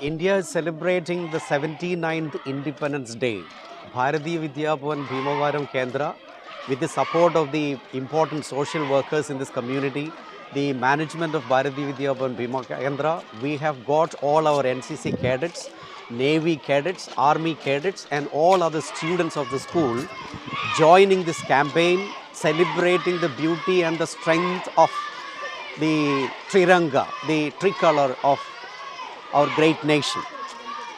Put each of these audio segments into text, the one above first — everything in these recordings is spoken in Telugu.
India is celebrating the 79th Independence Day. Bharatiya Vidya Bhavan Bhimavaram Kendra, with the support of the important social workers in this community, the management of Bharatiya Vidya Bhavan Bhima Kendra, we have got all our NCC cadets, Navy cadets, Army cadets, and all other students of the school joining this campaign, celebrating the beauty and the strength of the Triranga, the tricolor of our great nation.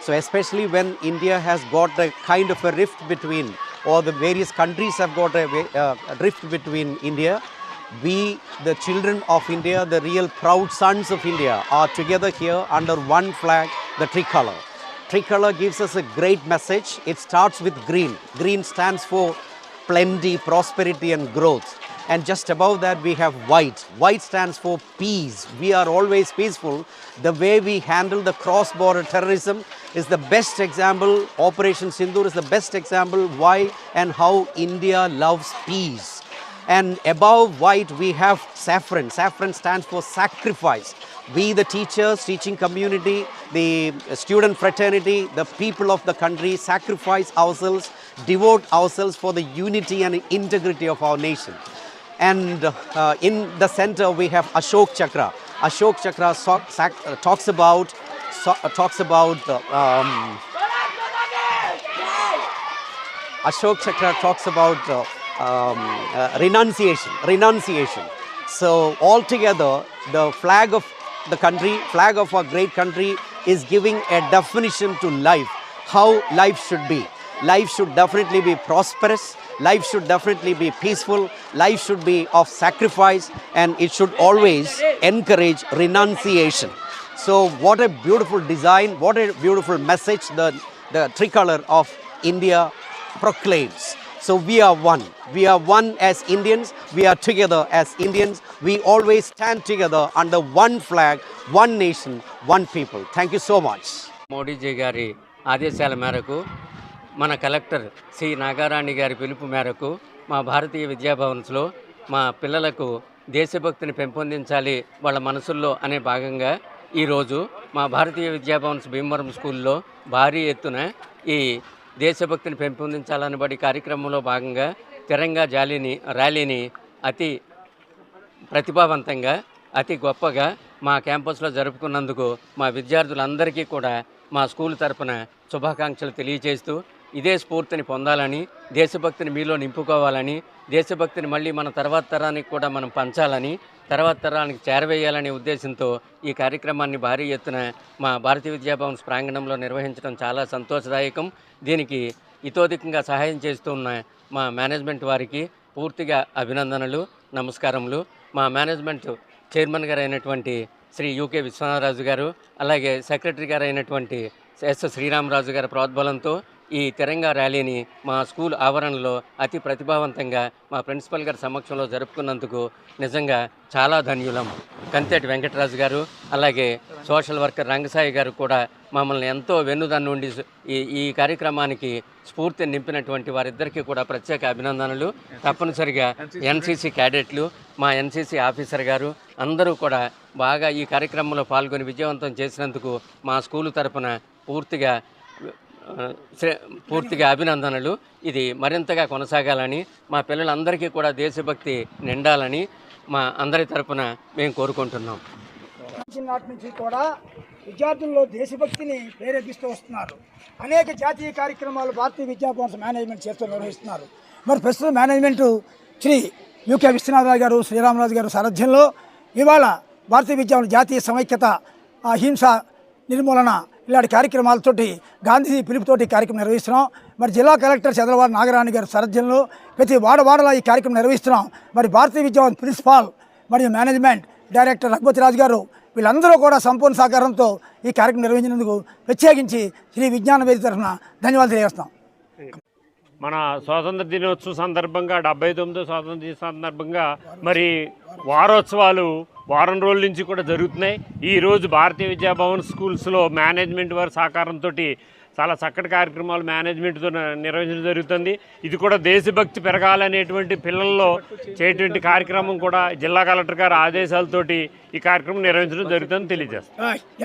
So, especially when India has got a kind of a rift between, or the various countries have got a, a rift between India, we, the children of India, the real proud sons of India, are together here under one flag, the tricolor. Tricolor gives us a great message. It starts with green. Green stands for plenty, prosperity, and growth. And just above that, we have white. White stands for peace. We are always peaceful. The way we handle the cross border terrorism is the best example. Operation Sindoor is the best example why and how India loves peace. And above white, we have saffron. Saffron stands for sacrifice. We, the teachers, teaching community, the student fraternity, the people of the country sacrifice ourselves, devote ourselves for the unity and integrity of our nation. And uh, in the center, we have Ashok Chakra. Ashok Chakra so- uh, talks about so- uh, talks about um, Ashok Chakra talks about um, uh, renunciation. Renunciation. So altogether, the flag of the country, flag of our great country, is giving a definition to life. How life should be. Life should definitely be prosperous. Life should definitely be peaceful. Life should be of sacrifice, and it should always encourage renunciation. So, what a beautiful design! What a beautiful message the the tricolor of India proclaims. So we are one. We are one as Indians. We are together as Indians. We always stand together under one flag, one nation, one people. Thank you so much. Modiji గారి ఆదేశాల మేరకు మన కలెక్టర్ సి. నాగారాణి గారి పిలుపు మేరకు మా భారతీయ విద్యాభవన్స్లో మా పిల్లలకు దేశభక్తిని పెంపొందించాలి వాళ్ళ మనసుల్లో అనే భాగంగా ఈరోజు మా భారతీయ విద్యాభవన్స్ భీమవరం స్కూల్లో భారీ ఎత్తున ఈ దేశభక్తిని పెంపొందించాలనబడి కార్యక్రమంలో భాగంగా తిరంగా జాలీని ర్యాలీని అతి ప్రతిభావంతంగా అతి గొప్పగా మా క్యాంపస్లో జరుపుకున్నందుకు మా విద్యార్థులందరికీ కూడా మా స్కూల్ తరపున శుభాకాంక్షలు తెలియజేస్తూ ఇదే స్ఫూర్తిని పొందాలని దేశభక్తిని మీలో నింపుకోవాలని దేశభక్తిని మళ్ళీ మన తర్వాత తరానికి కూడా మనం పంచాలని తర్వాత తరానికి చేరవేయాలనే ఉద్దేశంతో ఈ కార్యక్రమాన్ని భారీ ఎత్తున మా భారతీయ విద్యాభవన్ ప్రాంగణంలో నిర్వహించడం చాలా సంతోషదాయకం. దీనికి ఇతోధికంగా సహాయం చేస్తున్న మా మేనేజ్మెంట్ వారికి పూర్తిగా అభినందనలు నమస్కారములు. మా మేనేజ్మెంట్ చైర్మన్ గారు అయినటువంటి శ్రీ యూకే విశ్వనాథరాజు గారు అలాగే సెక్రటరీ గారు అయినటువంటి ఎస్ శ్రీరామరాజు గారి ప్రోద్బలంతో ఈ తిరంగా ర్యాలీని మా స్కూల్ ఆవరణలో అతి ప్రతిభావంతంగా మా ప్రిన్సిపల్ గారి సమక్షంలో జరుపుకున్నందుకు నిజంగా చాలా ధన్యులం. కంతేటి వెంకటరాజు గారు అలాగే సోషల్ వర్కర్ రంగసాయి గారు కూడా మమ్మల్ని ఎంతో వెన్నుదన్నుండి ఈ ఈ కార్యక్రమానికి స్ఫూర్తి నింపినటువంటి వారిద్దరికీ కూడా ప్రత్యేక అభినందనలు. తప్పనిసరిగా ఎన్సీసీ క్యాడెట్లు మా ఎన్సీసీ ఆఫీసర్ గారు అందరూ కూడా బాగా ఈ కార్యక్రమంలో పాల్గొని విజయవంతం చేసినందుకు మా స్కూలు తరపున పూర్తిగా పూర్తిగా అభినందనలు. ఇది మరింతగా కొనసాగాలని మా పిల్లలందరికీ కూడా దేశభక్తి నిండాలని మా అందరి తరపున మేము కోరుకుంటున్నాం. చిన్ననాటి నుంచి కూడా విద్యార్థుల్లో దేశభక్తిని ప్రేరేపిస్తూ వస్తున్నారు. అనేక జాతీయ కార్యక్రమాలు భారతీయ విద్యాభవన్స్ మేనేజ్మెంట్ చేస్తూ నిర్వహిస్తున్నారు. మరి ప్రస్తుత మేనేజ్మెంటు శ్రీ యూకే విశ్వనాథరావు గారు శ్రీరామరాజు గారు సారథ్యంలో ఇవాళ భారతీయ విద్యాభవన్ జాతీయ సమైక్యత అహింస నిర్మూలన ఇలాంటి కార్యక్రమాలతోటి గాంధీ పిలుపుతోటి ఈ కార్యక్రమం నిర్వహిస్తున్నాం. మరి జిల్లా కలెక్టర్ చంద్రబాబు నాగరాణి గారి సారథ్యంలో ప్రతి వాడవాడలా ఈ కార్యక్రమం నిర్వహిస్తున్నాం. మరి భారతీయ విద్యావన్ ప్రిన్సిపాల్ మరియు మేనేజ్మెంట్ డైరెక్టర్ రఘుపతి రాజు గారు వీళ్ళందరూ కూడా సంపూర్ణ సహకారంతో ఈ కార్యక్రమం నిర్వహించినందుకు ప్రత్యేకించి శ్రీ విజ్ఞాన వేది తరఫున ధన్యవాదాలు తెలియజేస్తాం మన స్వాతంత్ర దినోత్సవం సందర్భంగా డెబ్బై తొమ్మిదో స్వాతంత్ర దిన సందర్భంగా మరి వారోత్సవాలు వారం రోజుల నుంచి కూడా జరుగుతున్నాయి. ఈ రోజు భారతీయ విద్యాభవన్ స్కూల్స్లో మేనేజ్మెంట్ వారి సహకారంతో చాలా చక్కటి కార్యక్రమాలు మేనేజ్మెంట్తో నిర్వహించడం జరుగుతుంది. ఇది కూడా దేశభక్తి పెరగాలనేటువంటి పిల్లల్లో చేయటువంటి కార్యక్రమం కూడా జిల్లా కలెక్టర్ గారి ఆదేశాలతోటి ఈ కార్యక్రమం నిర్వహించడం జరుగుతుందని తెలియజేస్తాం.